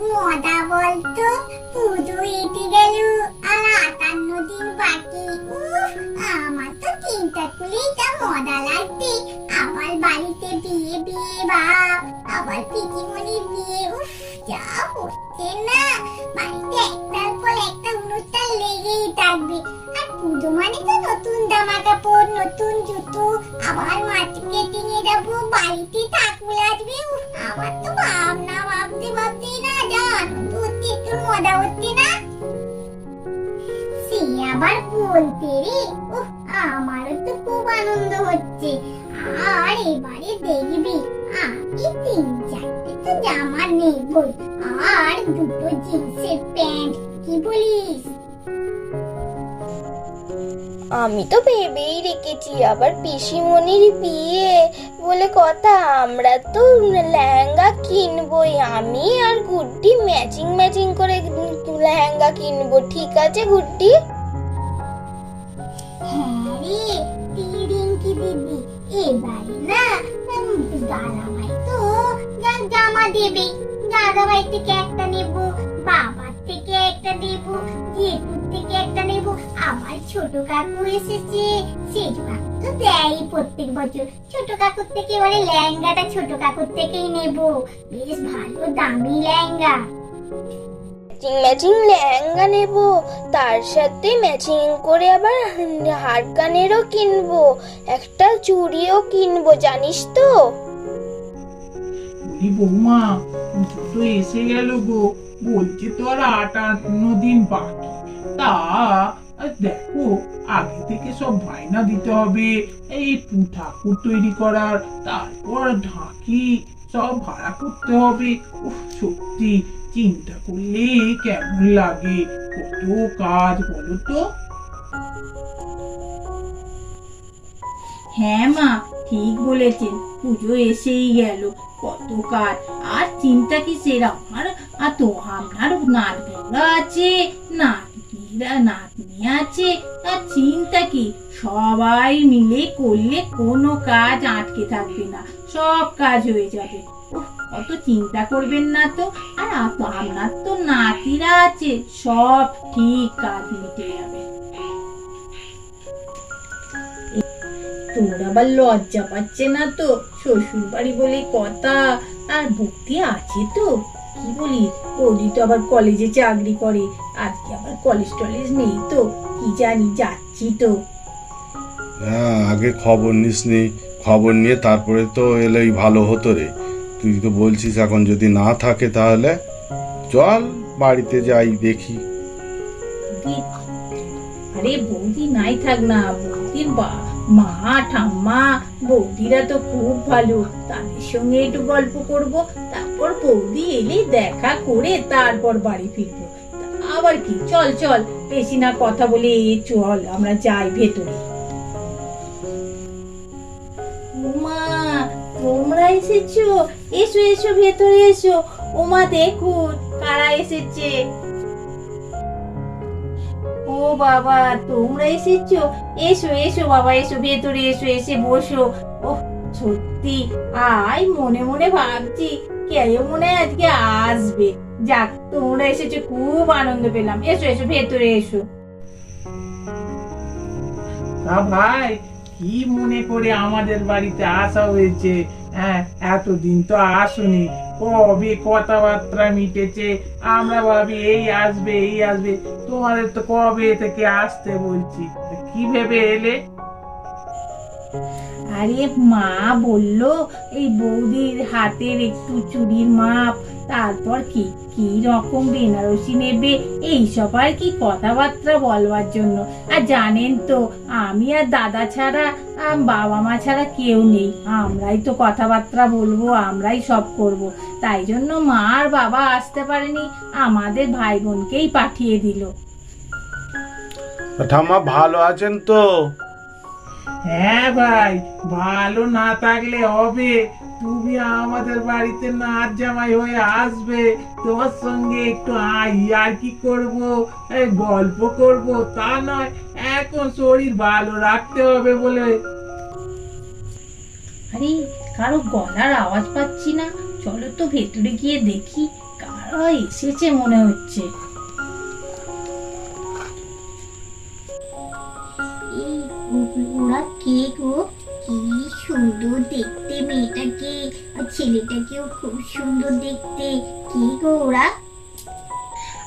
মজা বলতো? পুজো এটে গেল আর আটান্ন দিন বাকি। আমার তো চিন্তা করলেই যা মজা লাগছে। আবার বাড়িতে বিয়ে বিয়ে ভাব আবার পিচিমণির বিয়ে। উফ, যা হচ্ছে না। বাড়িতে একটার পর একটা অনুষ্ঠান লেগেই থাকবে। আর পুজো মানে তো নতুন জামা কাপড় নতুন জুতো। আবার মার্কেটিং এ যাব বাড়িতে ঠাকুর আমারও তো খুব আনন্দ হচ্ছে। আর এবারে দেখবি, আমি তিন চারটে তো জামা নেবই, আর দুটো জিন্সের প্যান্ট, কি বলিস? আমি তো ভেবেই রেখেছি, আবার পিসিমণির বিয়ে বলে কথা, আমরা তো লেহেঙ্গা কিনবই, আমি আর গুড্ডি ম্যাচিং ম্যাচিং করে লেহেঙ্গা কিনবো, ঠিক আছে গুড্ডি? রে রিঙ্কি দিদি এবারে না দাদা তো জামা দেবে দাদাভাই থেকে একটা নেব বাবার থেকে একটা নেব জেঠুর থেকে একটা নেব আবার ছোট কাকু এসেছে ছোট কাকু তো দেয় প্রত্যেক বছর ছোট কাকুর থেকে এবারে লেহেঙ্গাটা ছোট কাকুর থেকেই নেব বেশ ভালো দামি লেহেঙ্গা ম্যাচিং ম্যাচিং লেহেঙ্গা নেব, তার সাথে ম্যাচিং করে আবার হার কিনবো, একটা চুড়িও কিনবো, জানিস তো? ওই বৌমা, তো এসে গেল গো, বলছে তো আর আট আটান্ন দিন বাকি। তা, দেখো, আগে থেকে সব বায়না দিতে হবে, এই ঠাকুর তৈরি করার, তারপর ঢাকি সব ভাড়া করতে হবে। সত্যি চিন্তা করলে কেমন লাগে? কত কাজ বলো তো। হ্যাঁ মা, ঠিক বলেছেন। পুজো এসেই গেল, কত কাজ। আর চিন্তা কি সেরা আমার আর তো আপনার নাত বউরা আছে, নাতনিরা, নাতনি আছে, আর চিন্তা কি? সবাই মিলে করলে কোনো কাজ আটকে থাকবে না। সব কাজ হয়ে যাবে। অত চিন্তা করবেন না তো। আর আপনার তো নাতিরা আছে, সব ঠিক কাজ মিটে যাবে। আবার লজ্জা পাচ্ছে না তো? শ্বশুর বাড়ি বলে কথা। আর ভক্তি আছে তো? কি বলি? তো আবার কলেজে চাকরি করে। আজকে আবার কলেজ টলেজ নেই তো? কি জানি যাচ্ছি তো। হ্যাঁ আগে খবর নিস নি খবর নিয়ে তারপরে তো এলেই ভালো হতো রে। তুই তো বলছিস, এখন যদি না থাকে তাহলে চল বাড়িতে যাই দেখি। আরে বৌদি নাই থাক না, বৌদির মা, ঠাম্মা, বৌদিরা তো খুব ভালো। তাদের সঙ্গে একটু গল্প করব, তারপর বৌদি এলে দেখা করে তারপর বাড়ি ফিরবো। আবার কি? চল চল, বেশি না কথা বলে, চল, আমরা যাই ভেতরে। এসেছ? এসো এসো, ভেতরে এসো। দেখুন, কারা এসেছে? ও বাবা, তোমরা এসেছ? এসো এসো, বাবা, এসো, ভেতরে এসো, এসে বসো। ও সত্যি মনে মনে ভাবছি কে মনে আজকে আসবে। যাক, তোমরা এসেছ, খুব আনন্দ পেলাম। এসো এসো, ভেতরে এসো। ভাই কি মনে করে আমাদের বাড়িতে আসা হয়েছে? হ্যাঁ এতদিন তো আসুনি। কবে কথাবার্তা মিটেছে? আমরা ভাবি, এই আসবে এই আসবে। তোমাদের তো কবে থেকে আসতে বলছি? কি ভেবে এলে? আরে মা বলল, এই বৌদির হাতের একটু চুড়ির মাপ, তারপর কি কি রকম বেনারসি নেবে? এইসব আর কি কথাবার্তা বলবার জন্য। আর জানেন তো, আমি আর দাদা ছাড়া বাবা মা ছাড়া কেউ নেই। আমরাই তো কথাবার্তা বলব, আমরাই সব করব। তাই জন্য মা আর বাবা আসতে পারেনি, আমাদের ভাই বোনকেই পাঠিয়ে দিল। ঠাম্মা, ভালো আছেন তো? হ্যাঁ ভাই, ভালো না থাকলে হবে। তুমি আমাদের বাড়িতে নাচ জামাই হয়ে আসবে। তোমার সঙ্গে একটু আই আর কি করব গল্প করব, তা নয়, এখন শরীর ভালো রাখতে হবে বলে। আরে, কারও গলার আওয়াজ পাচ্ছি না। চলো তো ভেতরে গিয়ে দেখি, কার এসেছে মনে হচ্ছে। ওরা কে গো? কি সুন্দর দেখতে মেয়েটাকে। আর ছেলেটাকেও খুব সুন্দর দেখতে। গো ওরা?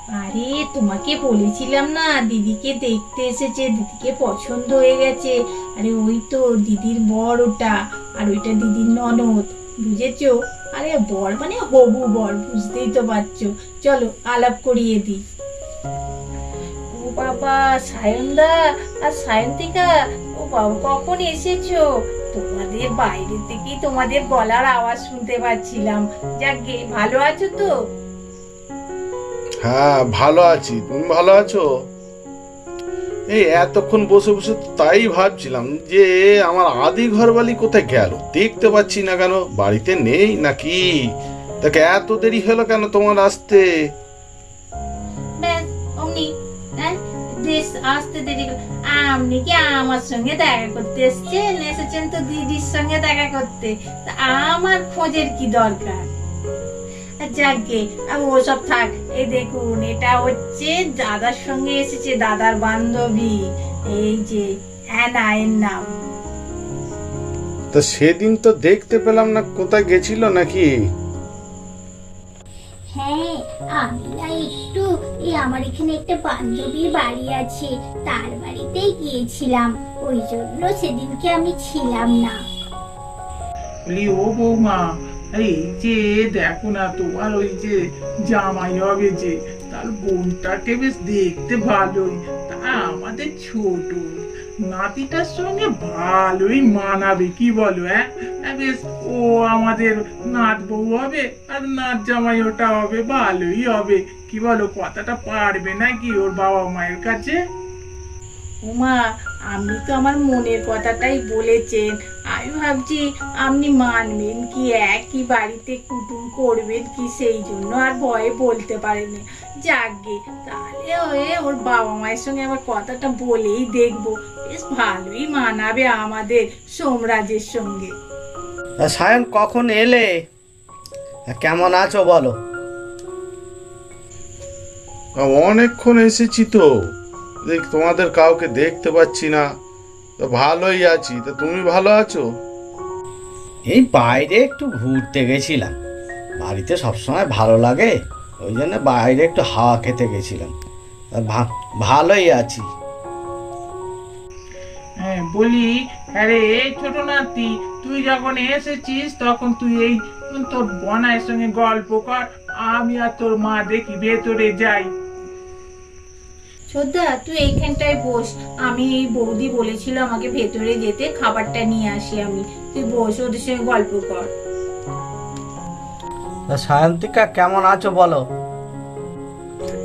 আরে, তোমাকে বলেছিলাম না, দিদিকে দেখতে এসেছে, দিদিকে পছন্দ হয়ে গেছে। আরে, ওই তো দিদির বর ওটা, আর ওইটা দিদির ননদ, বুঝেছ? আরে, বর মানে হবু বর, বুঝতেই তো পারছ। চলো, আলাপ করিয়ে দিই। বাবা, সায়নদা আর সায়ন্তিকা, ও বাবা, কখন এসেছ? তোমাদের বাইরে থেকেই তোমাদের গলার আওয়াজ শুনতে পাচ্ছিলাম। যাকে ভালো আছো তো? হ্যাঁ ভালো আছি। তুমি ভালো আছো? এই এতক্ষণ বসে বসে তাই ভাবছিলাম যে আমার আদি ঘরবালি কোথায় গেল? দেখতে পাচ্ছি না কেন, বাড়িতে নেই নাকি? তাকে এত দেরি হলো কেন তোমার আসতে? আসতে দেরি আপনি কি আমার সঙ্গে দেখা করতে এসছেন? এসেছেন তো দিদির সঙ্গে দেখা করতে। তা আমার খোঁজের কি দরকার? যাকে ওসব থাক। এই দেখুন, এটা হচ্ছে দাদার সঙ্গে এসেছে দাদার বান্ধবী। এই যে, অ্যানা এর নাম তা সেদিন তো দেখতে পেলাম না, কোথায় গেছিল নাকি? হ্যাঁ আমি না একটু এই আমার এখানে একটা বান্ধবীর বাড়ি আছে, তার বাড়িতেই গিয়েছিলাম, ওই জন্য সেদিনকে আমি ছিলাম না। বলি, ও বৌমা, এই যে দেখো না তোমার ওই যে জামাই হবে যে, তার বোনটাকে বেশ দেখতে ভালোই, তা আমাদের ছোট নাতিটার সঙ্গে ভালোই মানাবে কি বলো হ্যাঁ? হ্যাঁ, বেশ ও আমাদের নাত বউ হবে আর নাত জামাই ওটা হবে ভালোই হবে। কি বলো কথাটা পারবে নাকি ওর বাবা মায়ের কাছে? উমা আপনি তো আমার মনের কথাটাই বলেছেন। আমি ভাবছি আপনি মানবেন কি একই বাড়িতে কুটুম করবেন কি সেই জন্য? আর ভয়ে বলতে পারেনি। যাকগে তাহলে ওই ওর বাবা মায়ের সঙ্গে আমার কথাটা বলেই দেখব। বেশ ভালোই মানাবে আমাদের সোমরাজের সঙ্গে। সায়ন কখন এলে? কেমন আছো বলো? অনেকক্ষণ এসেছি তো। দেখ তোমাদের কাউকে দেখতে পাচ্ছি না। তো ভালোই আছি। তা তুমি ভালো আছো? এই বাইরে একটু ঘুরতে গেছিলাম। বাড়িতে সবসময় ভালো লাগে ওই জন্য বাইরে একটু হাওয়া খেতে গেছিলাম। ভালোই আছি। হ্যাঁ বলি আরে এই ছোট নাতি তুই যখন এসেছিস তখন তুই এই তোর বনায়ের সঙ্গে গল্প কর আমি আর তোর মা দেখি ভেতরে যাই। শ্রদ্ধা তুই এইখানটায় বস। আমি এই বৌদি বলেছিল আমাকে ভেতরে যেতে খাবারটা নিয়ে আসি আমি। তুই বস ওদের সঙ্গে গল্প কর। তা সায়ন্তিকা কেমন আছো বলো?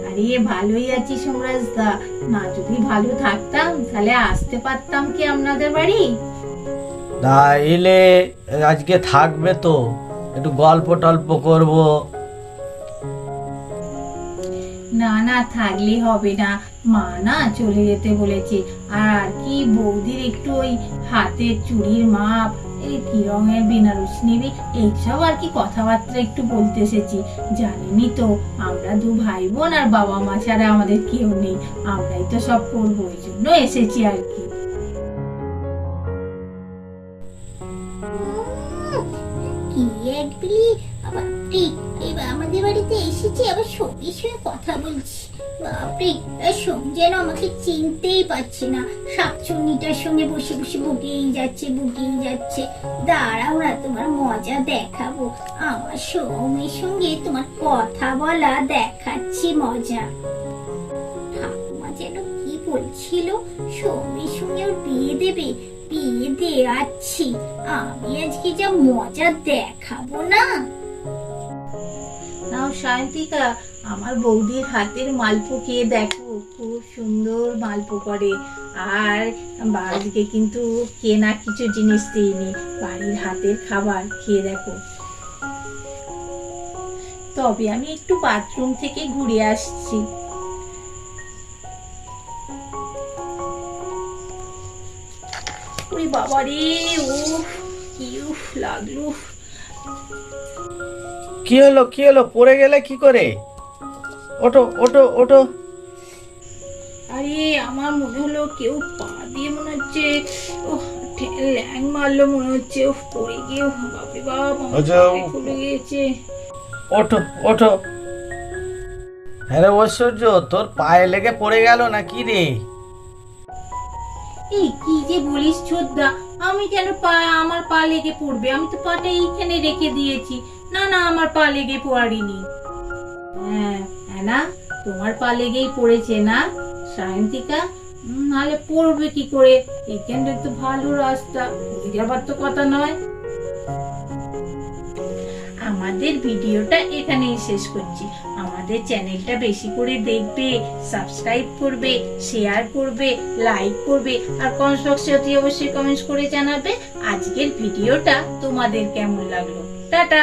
আরে ভালোই আছি সোমরাজ দা। না যদি ভালো থাকতাম তাহলে আসতে পারতাম কি আপনাদের বাড়ি? তা এলে আজকে থাকবে তো। একটু গল্প টল্প করব। না না, থাকলে হবে না। মা না চলে যেতে বলেছে। আর কি বৌদির একটু ওই হাতের চুড়ির মাপ, এই কি রঙের বেনারস নিবি, এইসব আর কি কথাবার্তা একটু বলতে এসেছি। জানেনই তো, আমরা দু ভাই বোন আর বাবা মা ছাড়া আমাদের কেউ নেই। আমরাই তো সব করব, ওই জন্য এসেছি আর কি। এক বিলি বাপরে এবার আমাদের বাড়িতে এসেছি, আবার সঙ্গে সঙ্গে কথা বলছি। বাপরে সোম যেন আমাকে চিনতেই পারছে না। শাকচুন্নিটার সঙ্গে বসে বসে বুকেই যাচ্ছে বুকেই যাচ্ছে। দাঁড়াও না তোমার মজা দেখাবো। আমার সৌমের সঙ্গে তোমার কথা বলা দেখাচ্ছি মজা। ঠাকুমা যেন কি বলছিল? সৌমের সঙ্গে ওর বিয়ে দেবে? আমি আজকে যা মজা দেখাবো না। নাও আমার বৌদির হাতের মালপো দেখো। খুব সুন্দর মালপো করে আর বাড়িকে কিন্তু কেনা কিছু জিনিস দিইনি। বাড়ির হাতের খাবার খেয়ে দেখো। তবে আমি একটু বাথরুম থেকে ঘুরে আসছি। বাবা রে উফ কি উফ লাগল। কি হলো কি হলো? পড়ে গেলে কি করে? ওটো ওটো ওটো আরে আমার মনে হলো কেউ পা দিয়ে মনে হচ্ছে ও ল্যাং মারলো মনে হচ্ছে ও পড়ে গিয়ে বাপরে বাপ আচ্ছা, ফুলে গিয়েছে। ওঠো ওঠো। হ্যাঁ রে ঐশ্বর্য তোর পায়ে লেগে পড়ে গেল না কি রে? এই কি যে বলিস ছোদ্দা আমি কেন পা, আমার পা লেগে পড়বে। আমি তো পাটা এইখানে রেখে দিয়েছি। না না, আমার পা লেগে পড়িনি। হ্যাঁ না তোমার পা লেগেই পড়েছে না? সায়ন্তিকা নাহলে পড়বে কি করে? এখানটা তো ভালো রাস্তা। যাবার তো কথা নয়। আমাদের ভিডিওটা এখানেই শেষ করছি। আমাদের চ্যানেলটা বেশি করে দেখবে সাবস্ক্রাইব করবে শেয়ার করবে লাইক করবে আর কমেন্ট বক্সে অতি অবশ্যই কমেন্টস করে জানাবে। আজকের ভিডিওটা তোমাদের কেমন লাগল? টাটা!